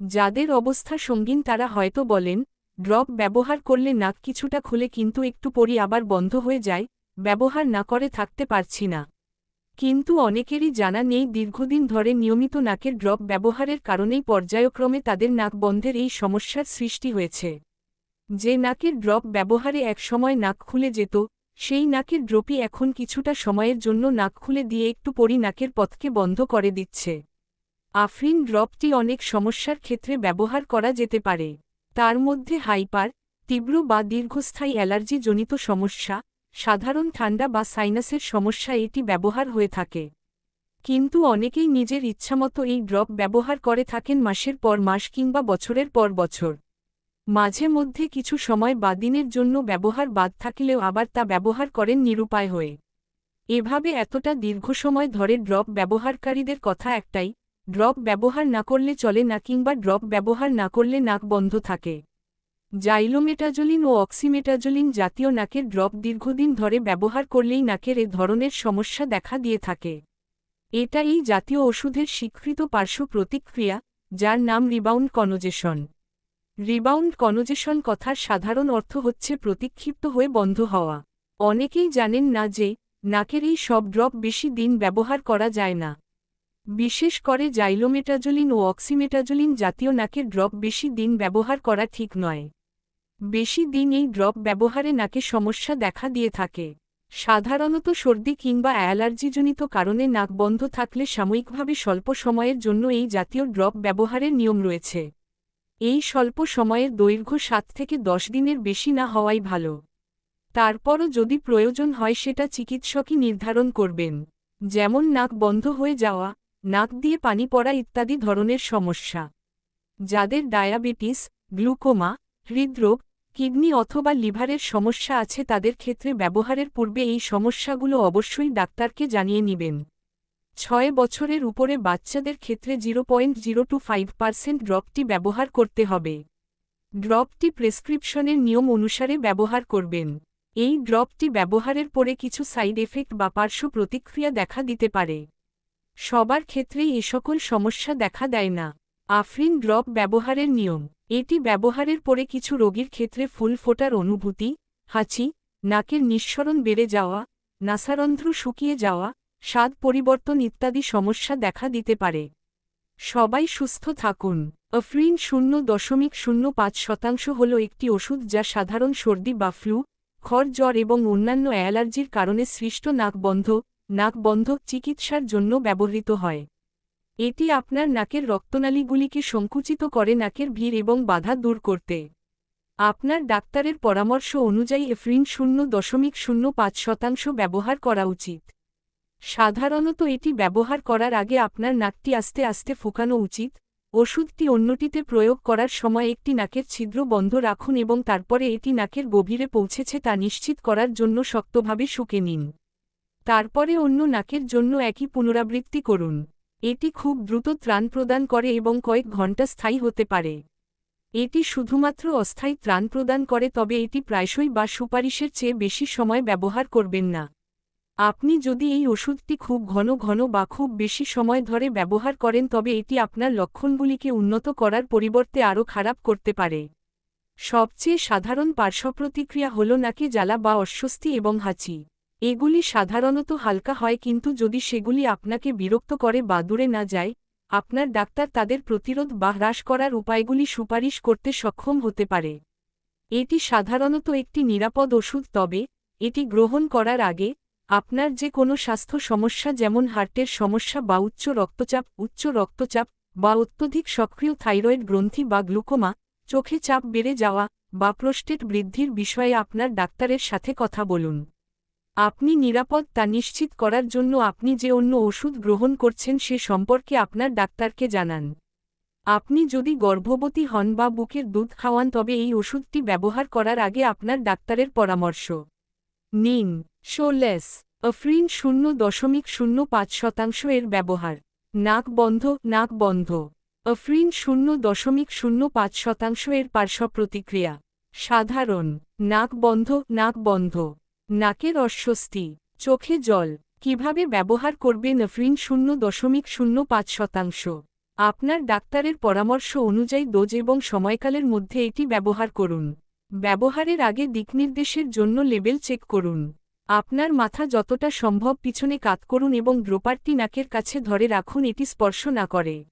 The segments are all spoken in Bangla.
যাদের অবস্থা সঙ্গীন তারা হয়তো বলেন, ড্রপ ব্যবহার করলে নাক কিছুটা খুলে কিন্তু একটু পরই আবার বন্ধ হয়ে যায়, ব্যবহার না করে থাকতে পারছি না। কিন্তু অনেকেরই জানা নেই দীর্ঘদিন ধরে নিয়মিত নাকের ড্রপ ব্যবহারের কারণেই পর্যায়ক্রমে তাদের নাক বন্ধের এই সমস্যার সৃষ্টি হয়েছে। যে নাকের ড্রপ ব্যবহারে একসময় নাক খুলে যেত, সেই নাকের ড্রপই এখন কিছুটা সময়ের জন্য নাক খুলে দিয়ে একটু পরি নাকের পথকে বন্ধ করে দিচ্ছে। আফরিন ড্রপটি অনেক সমস্যার ক্ষেত্রে ব্যবহার করা যেতে পারে। তার মধ্যে হাইপার, তীব্র বা দীর্ঘস্থায়ী অ্যালার্জিজনিত সমস্যা, সাধারণ ঠান্ডা বা সাইনাসের সমস্যা এটি ব্যবহার হয়ে থাকে। কিন্তু অনেকেই নিজের ইচ্ছামতো এই ড্রপ ব্যবহার করে থাকেন মাসের পর মাস কিংবা বছরের পর বছর। মাঝে মধ্যে কিছু সময় বা দিনের জন্য ব্যবহার বাদ থাকলেও আবার তা ব্যবহার করেন নিরুপায় হয়ে। এভাবে এতটা দীর্ঘ সময় ধরে ড্রপ ব্যবহারকারীদের কথা একটাই ড্রপ ব্যবহার না করলে চলে না কিংবা ড্রপ ব্যবহার না করলে নাক বন্ধ থাকে। জাইলোমেটাজোলিন ও অক্সিমেটাজোলিন জাতীয় নাকের ড্রপ দীর্ঘদিন ধরে ব্যবহার করলেই নাকের এ ধরনের সমস্যা দেখা দিয়ে থাকে। এটা এই জাতীয় ওষুধের স্বীকৃত পার্শ্ব প্রতিক্রিয়া, যার নাম রিবাউন্ড কনজেশন। রিবাউন্ড কনজেশন কথার সাধারণ অর্থ হচ্ছে প্রতিক্ষিপ্ত হয়ে বন্ধ হওয়া। অনেকেই জানেন না যে, নাকের এই সব ড্রপ বেশি দিন ব্যবহার করা যায় না। বিশেষ করে জাইলোমেটাজোলিন ও অক্সিমেটাজোলিন জাতীয় নাকের ড্রপ বেশি দিন ব্যবহার করা ঠিক নয়। বেশি দিন এই ড্রপ ব্যবহারে নাকে সমস্যা দেখা দিয়ে থাকে। সাধারণত সর্দি কিংবা অ্যালার্জিজনিত কারণে নাক বন্ধ থাকলে সাময়িকভাবে স্বল্প সময়ের জন্য এই জাতীয় ড্রপ ব্যবহারের নিয়ম রয়েছে। এই স্বল্প সময়ের দৈর্ঘ্য সাত থেকে দশ দিনের বেশি না হওয়াই ভালো। তারপরও যদি প্রয়োজন হয় সেটা চিকিৎসকই নির্ধারণ করবেন। যেমন নাক বন্ধ হয়ে যাওয়া নাক দিয়ে পানি পড়া ইত্যাদি ধরনের সমস্যা। যাদের ডায়াবেটিস, গ্লুকোমা, হৃদরোগ, কিডনি অথবা লিভারের সমস্যা আছে তাদের ক্ষেত্রে ব্যবহারের পূর্বে এই সমস্যাগুলো অবশ্যই ডাক্তারকে জানিয়ে নেবেন। ছয় বছরের উপরে বাচ্চাদের ক্ষেত্রে zero point zero two five percent ড্রপটি ব্যবহার করতে হবে। ড্রপটি প্রেসক্রিপশনের নিয়ম অনুসারে ব্যবহার করবেন। এই ড্রপটি ব্যবহারের পরে কিছু সাইড এফেক্ট বা পার্শ্ব প্রতিক্রিয়া দেখা দিতে পারে। সবার ক্ষেত্রেই এ সকল সমস্যা দেখা দেয় না। আফরিন ড্রপ ব্যবহারের নিয়ম। এটি ব্যবহারের পরে কিছু রোগীর ক্ষেত্রে ফুল ফোটার অনুভূতি, হাঁচি, নাকের নিঃসরণ বেড়ে যাওয়া, নাসারন্ধ্র শুকিয়ে যাওয়া, স্বাদ পরিবর্তন ইত্যাদি সমস্যা দেখা দিতে পারে। সবাই সুস্থ থাকুন। আফরিন শূন্য দশমিক শূন্য পাঁচ শতাংশ হল একটি ওষুধ যা সাধারণ সর্দি বা ফ্লু, খড় জ্বর এবং অন্যান্য অ্যালার্জির কারণে সৃষ্ট নাক বন্ধ নাক বন্ধ চিকিৎসার জন্য ব্যবহৃত হয়। এটি আপনার নাকের রক্তনালীগুলিকে সংকুচিত করে নাকের ভিড় এবং বাধা দূর করতে। আপনার ডাক্তারের পরামর্শ অনুযায়ী এফ্রিন শূন্য দশমিক শূন্য পাঁচ শতাংশ ব্যবহার করা উচিত। সাধারণত এটি ব্যবহার করার আগে আপনার নাকটি আস্তে আস্তে ফোকানো উচিত। ওষুধটি অন্যটিতে প্রয়োগ করার সময় একটি নাকের ছিদ্র বন্ধ রাখুন এবং তারপরে এটি নাকের গভীরে পৌঁছেছে তা নিশ্চিত করার জন্য শক্তভাবে শুকে নিন। তারপরে অন্য নাকের জন্য একই পুনরাবৃত্তি করুন। এটি খুব দ্রুত ত্রাণ প্রদান করে এবং কয়েক ঘণ্টা স্থায়ী হতে পারে। এটি শুধুমাত্র অস্থায়ী ত্রাণ প্রদান করে, তবে এটি প্রায়শই বা সুপারিশের চেয়ে বেশি সময় ব্যবহার করবেন না। আপনি যদি এই ওষুধটি খুব ঘন ঘন বা খুব বেশি সময় ধরে ব্যবহার করেন, তবে এটি আপনার লক্ষণগুলিকে উন্নত করার পরিবর্তে আরও খারাপ করতে পারে। সবচেয়ে সাধারণ পার্শ্বপ্রতিক্রিয়া হল নাকে জ্বালা বা অস্বস্তি এবং হাঁচি। এগুলি সাধারণত হালকা হয় কিন্তু যদি সেগুলি আপনাকে বিরক্ত করে বা দূরে না যায়, আপনার ডাক্তার তাদের প্রতিরোধ বা হ্রাস করার উপায়গুলি সুপারিশ করতে সক্ষম হতে পারে। এটি সাধারণত একটি নিরাপদ ওষুধ, তবে এটি গ্রহণ করার আগে আপনার যে কোনো স্বাস্থ্য সমস্যা যেমন হার্টের সমস্যা বা উচ্চ রক্তচাপ উচ্চ রক্তচাপ বা অত্যধিক সক্রিয় থাইরয়েড গ্রন্থি বা গ্লুকোমা, চোখে চাপ বেড়ে যাওয়া বা প্রোস্টেট বৃদ্ধির বিষয়ে আপনার ডাক্তারের সাথে কথা বলুন। আপনি নিরাপদ তা নিশ্চিত করার জন্য আপনি যে অন্য ওষুধ গ্রহণ করছেন সে সম্পর্কে আপনার ডাক্তারকে জানান। আপনি যদি গর্ভবতী হন বা বুকের দুধ খাওয়ান, তবে এই ওষুধটি ব্যবহার করার আগে আপনার ডাক্তারের পরামর্শ নিন। শোলেস আফরিন শূন্য দশমিক শূন্য পাঁচ শতাংশ এর ব্যবহার। নাক বন্ধ নাক বন্ধ। আফরিন শূন্য দশমিক শূন্য পাঁচ শতাংশ এর পার্শ্ব প্রতিক্রিয়া। সাধারণ, নাক বন্ধ নাক বন্ধ। নাকের অস্বস্তি, চোখে জল, কীভাবে ব্যবহার করবে নফরিন শূন্য দশমিক শূন্য পাঁচ শতাংশ? আপনার ডাক্তারের পরামর্শ অনুযায়ী ডোজ এবং সময়কালের মধ্যে এটি ব্যবহার করুন। ব্যবহারের আগে দিকনির্দেশের জন্য লেবেল চেক করুন। আপনার মাথা যতটা সম্ভব পিছনে কাত করুন এবং ড্রোপারটি নাকের কাছে ধরে রাখুন, এটি স্পর্শ না করে।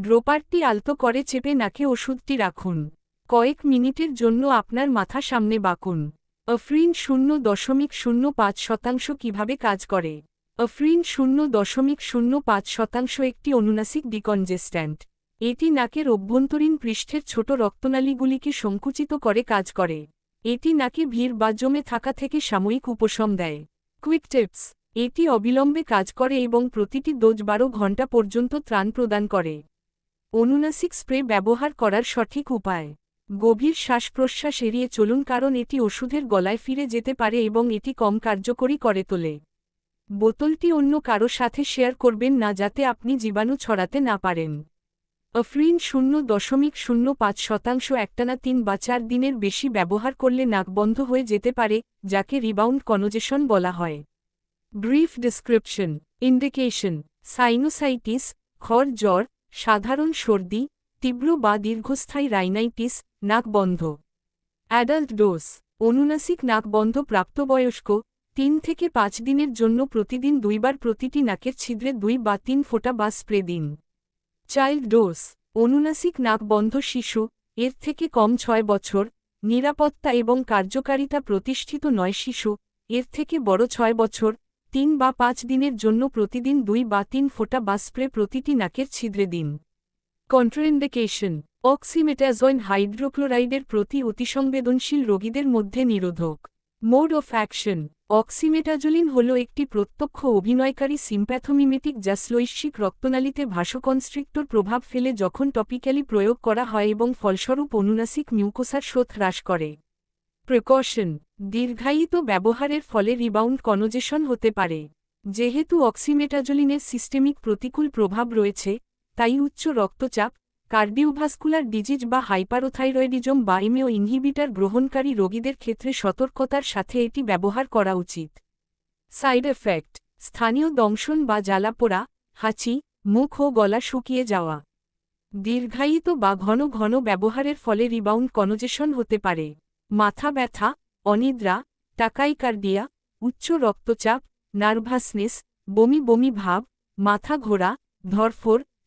ড্রোপারটি আলতো করে চেপে নাকে ওষুধটি রাখুন। কয়েক মিনিটের জন্য আপনার মাথা সামনে বাকুন। অফ্রিন শূন্য দশমিক শূন্য পাঁচ শতাংশ কীভাবে কাজ করে? অফ্রিন শূন্য দশমিক শূন্য পাঁচ শতাংশ একটি অনুনাসিক ডিকনজেস্ট্যান্ট। এটি নাকের অভ্যন্তরীণ পৃষ্ঠের ছোট রক্তনালীগুলিকে সংকুচিত করে কাজ করে। এটি নাকে ভিড় বা জমে থাকা থেকে সাময়িক উপশম দেয়। কুইক টিপস, এটি অবিলম্বে কাজ করে এবং প্রতিটি দোজ বারো ঘণ্টা পর্যন্ত ত্রাণ প্রদান করে। অনুনাসিক স্প্রে ব্যবহার করার সঠিক উপায়। গভীর শ্বাস প্রশ্বাস এড়িয়ে চলুন কারণ এটি ওষুধের গলায় ফিরে যেতে পারে এবং এটি কম কার্যকরী করে তোলে। বোতলটি অন্য কারও সাথে শেয়ার করবেন না যাতে আপনি জীবাণু ছড়াতে না পারেন। অফ্রিন শূন্য দশমিক শূন্য পাঁচ শতাংশ একটানা তিন বা চার দিনের বেশি ব্যবহার করলে নাক বন্ধ হয়ে যেতে পারে, যাকে রিবাউন্ড কনজেশন বলা হয়। ব্রিফ ডিসক্রিপশন, ইন্ডিকেশন, সাইনোসাইটিস খর জ্বর, সাধারণ সর্দি, তীব্র বা দীর্ঘস্থায়ী রাইনাইটিস নাক বন্ধ অ্যাডাল্ট ডোজ, অনুনাসিক নাক বন্ধ প্রাপ্তবয়স্ক, তিন থেকে পাঁচ দিনের জন্য প্রতিদিন দুইবার প্রতিটি নাকের ছিদ্রে দুই বা তিন ফোঁটা বা স্প্রে দিন। চাইল্ড ডোজ, অনুনাসিক নাক বন্ধ শিশু, এর থেকে কম ছয় বছর, নিরাপত্তা এবং কার্যকারিতা প্রতিষ্ঠিত নয় শিশু, এর থেকে বড় ছয় বছর, তিন বা পাঁচ দিনের জন্য প্রতিদিন দুই বা তিন ফোঁটা বা স্প্রে প্রতিটি নাকের ছিদ্রে দিন। কন্ট্রাইন্ডিকেশন অক্সিমেটাজয়েন হাইড্রোক্লোরাইডের প্রতি অতিসংবেদনশীল রোগীদের মধ্যে নিরোধক। মোড অফ অ্যাকশন, অক্সিমেটাজোলিন হল একটি প্রত্যক্ষ অভিনয়কারী সিম্প্যাথোমিমেটিক যা শ্লৈষ্মিক রক্তনালীতে ভাসকনস্ট্রিক্টর প্রভাব ফেলে যখন টপিক্যালি প্রয়োগ করা হয় এবং ফলস্বরূপ অনুনাসিক মিউকোসার স্রোত হ্রাস করে। প্রিকশন, দীর্ঘায়িত ব্যবহারের ফলে রিবাউন্ড কনজেশন হতে পারে। যেহেতু অক্সিমেটাজোলিনের সিস্টেমিক প্রতিকূল প্রভাব রয়েছে তাই উচ্চ রক্তচাপ, কার্ডিওভাস্কুলার ডিজিজ বা হাইপারোথাইরয়েডিজম বা ইমিও ইনহিবিটার গ্রহণকারী রোগীদের ক্ষেত্রে সতর্কতার সাথে এটি ব্যবহার করা উচিত। সাইড এফেক্ট, স্থানীয় দংশন বা জ্বালাপোড়া, হাঁচি, মুখ ও গলা শুকিয়ে যাওয়া। দীর্ঘায়িত বা ঘন ঘন ব্যবহারের ফলে রিবাউন্ড কনজেশন হতে পারে। মাথা ব্যথা, অনিদ্রা, টাকাইকার্ডিয়া, উচ্চ রক্তচাপ, নার্ভাসনেস, বমি বমি ভাব, মাথা ঘোরা ধরফর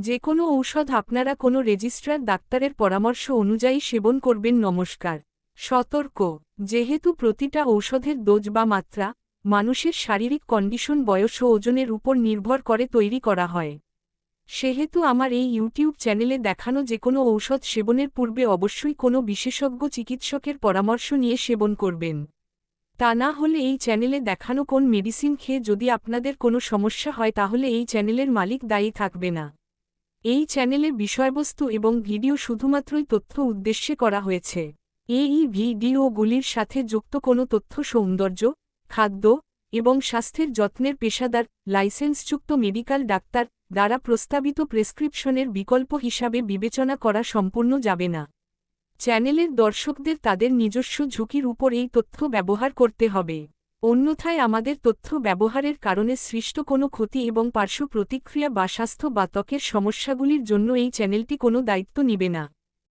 যে কোনো ঔষধ আপনারা কোনো রেজিস্ট্রার ডাক্তারের পরামর্শ অনুযায়ী সেবন করবেন। নমস্কার। সতর্ক। যেহেতু প্রতিটা ঔষধের ডোজ বা মাত্রা মানুষের শারীরিক কন্ডিশন, বয়স ও ওজনের উপর নির্ভর করে তৈরি করা হয়। সেহেতু আমার এই ইউটিউব চ্যানেলে দেখানো যে কোনো ঔষধ সেবনের পূর্বে অবশ্যই কোনো বিশেষজ্ঞ চিকিৎসকের পরামর্শ নিয়ে সেবন করবেন। তা না হলে এই চ্যানেলে দেখানো কোন মেডিসিন খেয়ে যদি আপনাদের কোনো সমস্যা হয়, তাহলে এই চ্যানেলের মালিক দায়ী থাকবে না। এই চ্যানেলে বিষয়বস্তু এবং ভিডিও শুধুমাত্রই তথ্য উদ্দেশ্যে করা হয়েছে। এই ভিডিওগুলির সাথে যুক্ত কোনো তথ্য সৌন্দর্য, খাদ্য এবং স্বাস্থ্যের যত্নের পেশাদার, লাইসেন্সযুক্ত মেডিকেল ডাক্তার দ্বারা প্রস্তাবিত প্রেসক্রিপশনের বিকল্প হিসাবে বিবেচনা করা সম্পূর্ণ যাবে না। চ্যানেলের দর্শকদের তাদের নিজস্ব ঝুঁকির উপর এই তথ্য ব্যবহার করতে হবে। অন্যথায় আমাদের তথ্য ব্যবহারের কারণে সৃষ্ট কোনো ক্ষতি এবং পার্শ্ব প্রতিক্রিয়া বা স্বাস্থ্য বা ত্বকের সমস্যাগুলির জন্য এই চ্যানেলটি কোনো দায়িত্ব নিবে না।